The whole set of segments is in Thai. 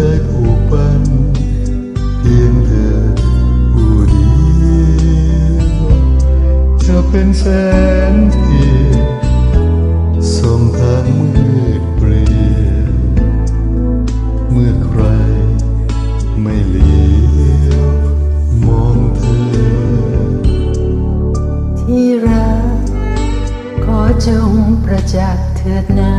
ใจผูกพันเพียงเธอผู้เดียวจะเป็นแสนเพีส่งทางมืดเปลี่ยวเมื่อใครไม่เลียวมองเธอ ที่รักขอจงประจักษ์เถิดนา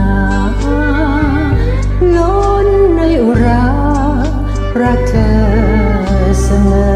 Christmas.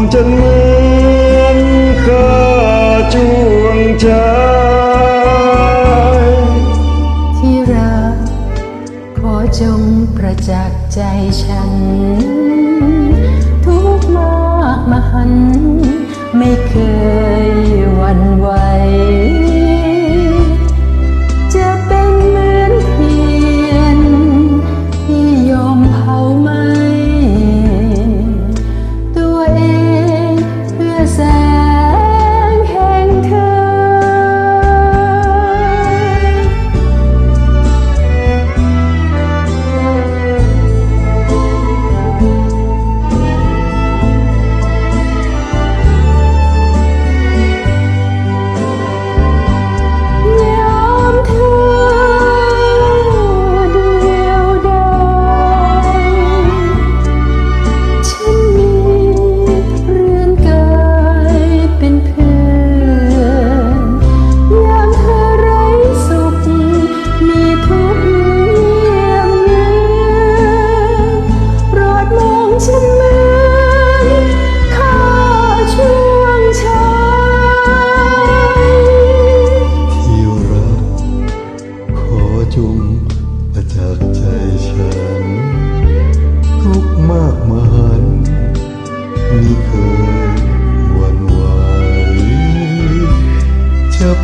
องจนเหมือนข้าจวงใจ ที่รัก ขอจงประจักษ์ใจฉัน ทุกมากมหัน ไม่เคย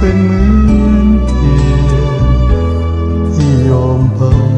เป็นเหมือนเทียนที่ยอมเผา